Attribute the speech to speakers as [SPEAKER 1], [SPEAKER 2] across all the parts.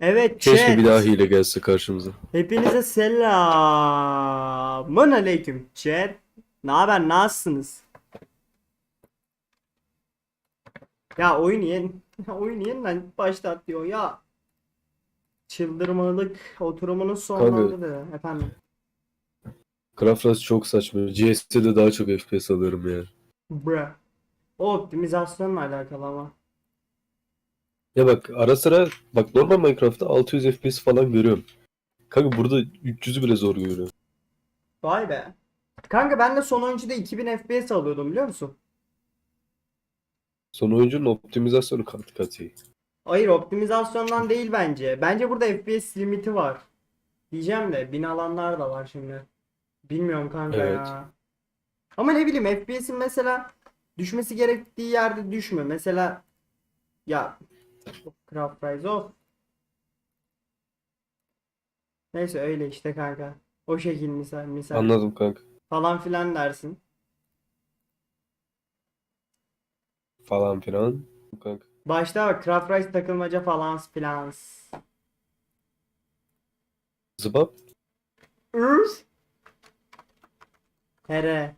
[SPEAKER 1] Evet
[SPEAKER 2] Keşke
[SPEAKER 1] chat.
[SPEAKER 2] bir daha hile gelse karşımıza.
[SPEAKER 1] Hepinize selamun aleyküm chat. Ne haber nasılsınız? Ya oyun yen, oyun yeniden başlat diyor ya. Çıldırmalık oturumunuz sonlandı efendim.
[SPEAKER 2] Craftras çok saçma. CS'de daha çok FPS alıyorum yani.
[SPEAKER 1] Bruh. O optimizasyonla alakalı ama.
[SPEAKER 2] Ya bak ara sıra bak normal Minecraft'ta 600 FPS falan görüyorum. Kanka burada 300'ü bile zor görüyorum.
[SPEAKER 1] Vay be. Kanka ben de son oyuncuda 2000 FPS alıyordum biliyor musun?
[SPEAKER 2] Son oyuncunun optimizasyonu kat kat iyi.
[SPEAKER 1] Hayır optimizasyondan değil bence. Bence burada FPS limiti var. Diyeceğim de bin alanlar da var şimdi. Bilmiyorum kanka
[SPEAKER 2] Evet.
[SPEAKER 1] ya. Ama ne bileyim FPS'in mesela düşmesi gerektiği yerde düşme. Mesela ya Craft Rise of. Neyse öyle işte kanka. O şekil misal misal
[SPEAKER 2] Anladım kanka.
[SPEAKER 1] falan filan dersin.
[SPEAKER 2] Falan filan. Kanka.
[SPEAKER 1] Başta bak Craft Rise takılmaca falan filan.
[SPEAKER 2] Zıbap.
[SPEAKER 1] Ürs. Here.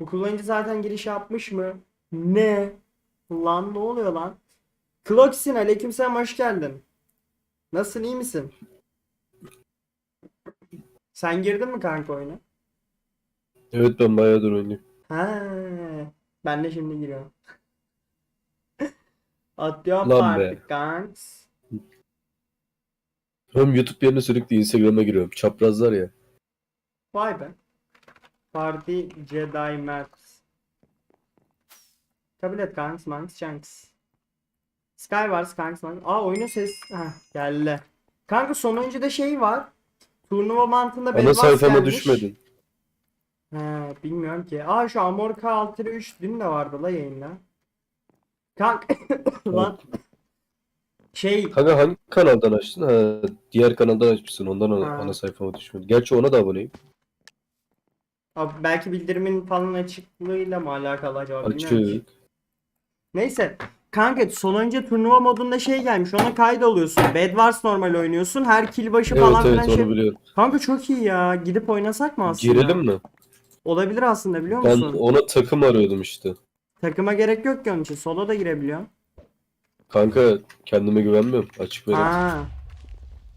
[SPEAKER 1] Bu kullanıcı zaten giriş yapmış mı? Ne? Lan ne oluyor lan? Kloxin aleykümselam hoş geldin. Nasılsın iyi misin? Sen girdin mi kanka oyuna?
[SPEAKER 2] Evet ben bayağıdır oynuyorum.
[SPEAKER 1] Ha, ben de şimdi giriyorum. Atıyorum
[SPEAKER 2] Lan be.
[SPEAKER 1] artık kanks.
[SPEAKER 2] Hem YouTube yerine sürekli Instagram'a giriyorum. Çaprazlar ya.
[SPEAKER 1] Vay be. Party Jedi Maps. Kabul et kanks, manks, chunks. Skywars kanks, manks. Aa oyunun ses... Heh, geldi. Kanka son oyuncuda şey var. Turnuva mantığında
[SPEAKER 2] Ana sayfama
[SPEAKER 1] gelmiş.
[SPEAKER 2] düşmedin.
[SPEAKER 1] He, bilmiyorum ki. Aa şu Amorka 6 3 dün de vardı la yayında. Kanka lan şey
[SPEAKER 2] Kanka hangi kanaldan açtın? Ha, diğer kanaldan açmışsın. Ondan ana,
[SPEAKER 1] Ha.
[SPEAKER 2] ana sayfama düşmedi. Gerçi ona da aboneyim.
[SPEAKER 1] Abi belki bildirimin falan açıklığıyla mı alakalı acaba.
[SPEAKER 2] Açık.
[SPEAKER 1] Neyse. Kanka son önce turnuva modunda şey gelmiş. Ona kaydoluyorsun. Bed Wars normal oynuyorsun. Her kill başı
[SPEAKER 2] Evet
[SPEAKER 1] falan
[SPEAKER 2] evet
[SPEAKER 1] filan
[SPEAKER 2] onu
[SPEAKER 1] şey.
[SPEAKER 2] biliyorum.
[SPEAKER 1] Kanka çok iyi ya. Gidip oynasak mı aslında?
[SPEAKER 2] Girelim mi?
[SPEAKER 1] Olabilir aslında biliyor
[SPEAKER 2] Ben
[SPEAKER 1] musun?
[SPEAKER 2] ona takım arıyordum işte.
[SPEAKER 1] Takıma gerek yok ki onun için. Solo da girebiliyor.
[SPEAKER 2] Kanka kendime güvenmiyorum. Açık.
[SPEAKER 1] Ha.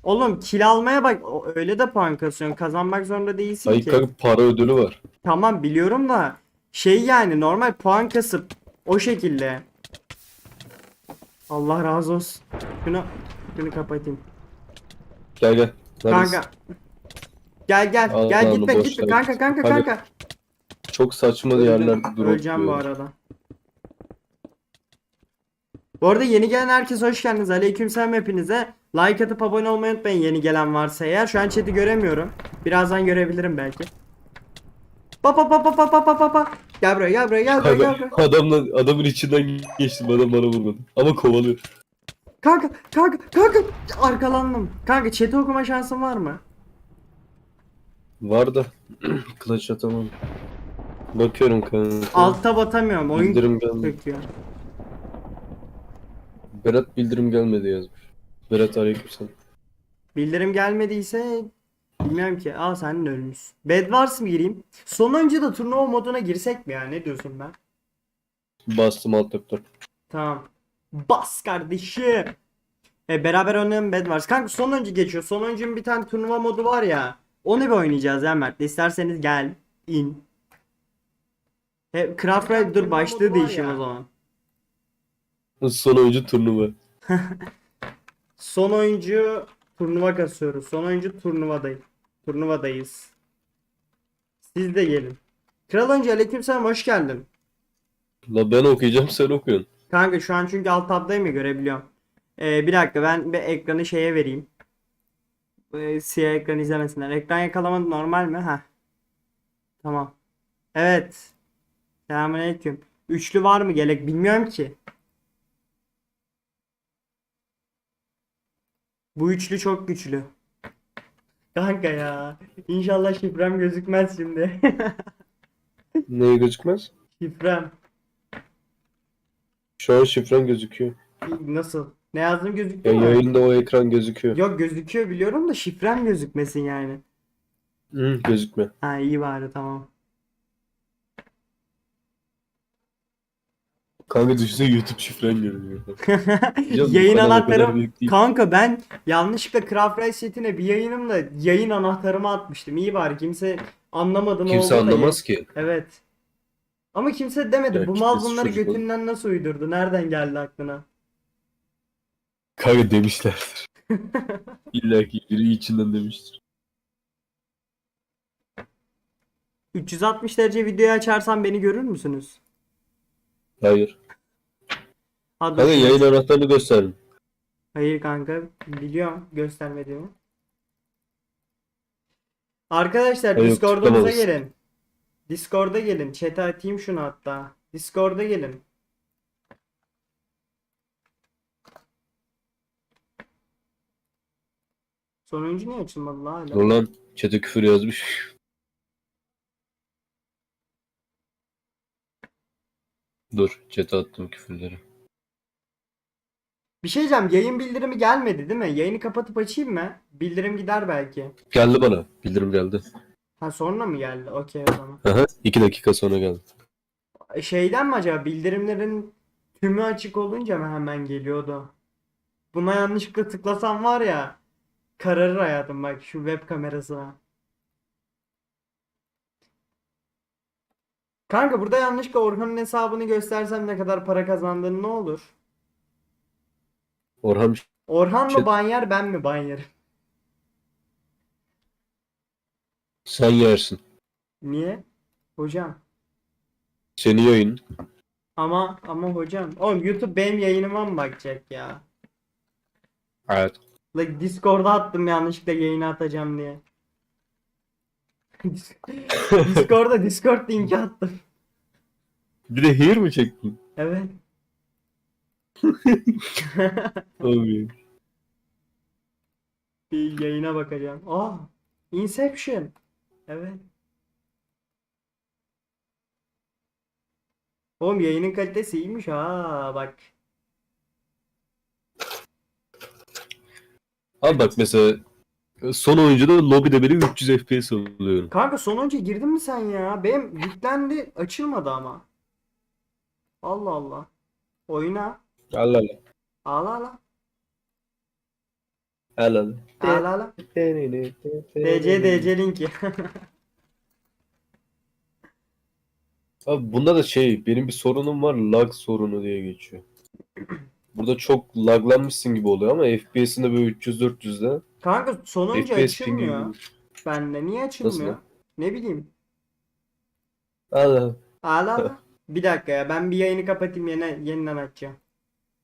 [SPEAKER 1] Oğlum kill almaya bak. O- Öyle de puan kasıyorsun. Kazanmak zorunda değilsin ki.
[SPEAKER 2] kanka para ödülü var.
[SPEAKER 1] Tamam biliyorum da şey yani normal puan kasıp o şekilde. Allah razı olsun. Şunu şunu kapatayım.
[SPEAKER 2] Gel gel. Neredesin?
[SPEAKER 1] Kanka. Gel gel
[SPEAKER 2] Al,
[SPEAKER 1] gel
[SPEAKER 2] al,
[SPEAKER 1] gitme
[SPEAKER 2] boş
[SPEAKER 1] gitme
[SPEAKER 2] ver.
[SPEAKER 1] kanka kanka
[SPEAKER 2] Hadi.
[SPEAKER 1] kanka.
[SPEAKER 2] Çok saçma yerlerde drop
[SPEAKER 1] Öleceğim bu arada. Bu arada yeni gelen herkes hoş geldiniz. Aleykümselam hepinize. Like atıp abone olmayı unutmayın yeni gelen varsa eğer. Şu an chat'i göremiyorum. Birazdan görebilirim belki. Pa pa pa pa pa pa pa pa pa. Gel buraya gel buraya gel buraya gel buraya.
[SPEAKER 2] adamla, adamın içinden geçtim adam bana vurmadı. Ama kovalıyor.
[SPEAKER 1] Kanka kanka kanka arkalandım. Kanka chat'i okuma şansın var mı?
[SPEAKER 2] Var da clutch atamam. Bakıyorum kanka.
[SPEAKER 1] Altta batamıyorum. Oyun
[SPEAKER 2] Bildirim gelmedi. Berat bildirim gelmedi yazmış. Berat aleykümselam.
[SPEAKER 1] Bildirim gelmediyse bilmiyorum ki. Aa sen de ölmüşsün. Bed Wars mı gireyim? Son önce de turnuva moduna girsek mi ya? Ne diyorsun ben?
[SPEAKER 2] Bastım alt F4.
[SPEAKER 1] Tamam. Bas kardeşim. E, beraber oynayalım Bed Wars. Kanka son önce geçiyor. Son öncünün bir tane turnuva modu var ya. Onu bir oynayacağız ya Mert. İsterseniz gel. in. He, Craft Ride dur başlığı değişim o zaman.
[SPEAKER 2] Son oyuncu turnuva.
[SPEAKER 1] Son oyuncu turnuva kasıyoruz. Son oyuncu turnuvadayız. Turnuvadayız. Siz de gelin. Kral önce aleykümselam hoş geldin.
[SPEAKER 2] La ben okuyacağım sen okuyorsun.
[SPEAKER 1] Kanka şu an çünkü alt tabdayım ya görebiliyorum. Ee, bir dakika ben bir ekranı şeye vereyim. Ee, siyah ekran izlemesinler. Ekran yakalama normal mi? Ha. Tamam. Evet. Selamünaleyküm. Üçlü var mı gerek bilmiyorum ki. Bu üçlü çok güçlü. Kanka ya. İnşallah şifrem gözükmez şimdi.
[SPEAKER 2] Neye gözükmez?
[SPEAKER 1] Şifrem.
[SPEAKER 2] Şu an şifren gözüküyor.
[SPEAKER 1] Nasıl? Ne yazdığım
[SPEAKER 2] Ya
[SPEAKER 1] gözüküyor mu?
[SPEAKER 2] yayında o ekran gözüküyor.
[SPEAKER 1] Yok gözüküyor biliyorum da şifrem gözükmesin yani.
[SPEAKER 2] Hı, gözükme.
[SPEAKER 1] Ha iyi bari tamam.
[SPEAKER 2] Kanka düşünsene YouTube şifren görünüyor.
[SPEAKER 1] Yayın anahtarım kanka ben yanlışlıkla Craft Rice chatine bir yayınımda yayın anahtarımı atmıştım. İyi bari kimse anlamadı ne
[SPEAKER 2] Kimse
[SPEAKER 1] oldu da
[SPEAKER 2] anlamaz ki.
[SPEAKER 1] Evet. Ama kimse demedi.
[SPEAKER 2] Ya
[SPEAKER 1] Bu mal bunları
[SPEAKER 2] çocuk
[SPEAKER 1] götünden nasıl uydurdu? Nereden geldi aklına?
[SPEAKER 2] Kanka demişlerdir. İlla ki biri içinden demiştir.
[SPEAKER 1] 360 derece videoyu açarsam beni görür müsünüz?
[SPEAKER 2] Hayır.
[SPEAKER 1] Hadi
[SPEAKER 2] Kanka
[SPEAKER 1] bakayım.
[SPEAKER 2] yayın anahtarını gösterin.
[SPEAKER 1] Hayır kanka biliyorum göstermediğimi. Arkadaşlar
[SPEAKER 2] Hayır,
[SPEAKER 1] Discord'umuza
[SPEAKER 2] tıklamamışsın.
[SPEAKER 1] gelin. Discord'a gelin. Chat'e atayım şunu hatta. Discord'a gelin. Sonuncu niye açılmadı la hala?
[SPEAKER 2] Dur lan chat'e küfür yazmış. Dur chat'e attım küfürleri.
[SPEAKER 1] Bir şey diyeceğim. Yayın bildirimi gelmedi değil mi? Yayını kapatıp açayım mı? Bildirim gider belki.
[SPEAKER 2] Geldi bana. Bildirim geldi.
[SPEAKER 1] Ha sonra mı geldi? Okey o zaman.
[SPEAKER 2] Aha, iki dakika sonra geldi.
[SPEAKER 1] Şeyden mi acaba bildirimlerin tümü açık olunca mı hemen geliyordu? Buna yanlışlıkla tıklasam var ya kararır hayatım bak şu web kamerasına. Kanka burada yanlışlıkla Orhan'ın hesabını göstersem ne kadar para kazandığını ne olur?
[SPEAKER 2] Orhan
[SPEAKER 1] Orhan mı
[SPEAKER 2] Chat-
[SPEAKER 1] ban yer ben mi ban yerim?
[SPEAKER 2] sen yersin.
[SPEAKER 1] Niye? Hocam.
[SPEAKER 2] Senin yayın.
[SPEAKER 1] Ama ama hocam. Oğlum YouTube benim yayınıma mı bakacak ya?
[SPEAKER 2] Evet.
[SPEAKER 1] Like Discord'a attım yanlışlıkla yayına atacağım diye. Discord'a Discord linki attım.
[SPEAKER 2] Bir de here mi çektin?
[SPEAKER 1] Evet.
[SPEAKER 2] Abi.
[SPEAKER 1] Bir yayına bakacağım. Aa, Inception. Evet. Oğlum yayının kalitesi iyiymiş ha bak.
[SPEAKER 2] Abi bak mesela son oyuncuda lobide bile 300 FPS alıyorum.
[SPEAKER 1] Kanka son önce girdin mi sen ya? Benim yüklendi açılmadı ama. Allah Allah. Oyna.
[SPEAKER 2] Allah Allah.
[SPEAKER 1] Ağla ağla.
[SPEAKER 2] Allah Allah.
[SPEAKER 1] Ağla ağla. DC DC linki.
[SPEAKER 2] Abi bunda da şey benim bir sorunum var lag sorunu diye geçiyor. Burada çok laglanmışsın gibi oluyor ama FPS'inde böyle 300-400'de
[SPEAKER 1] Kanka sonunca
[SPEAKER 2] FPS
[SPEAKER 1] açılmıyor. Bende niye açılmıyor?
[SPEAKER 2] Nasıl?
[SPEAKER 1] Ne bileyim.
[SPEAKER 2] Allah.
[SPEAKER 1] Ağla. Bir dakika ya ben bir yayını kapatayım yine yeniden açacağım.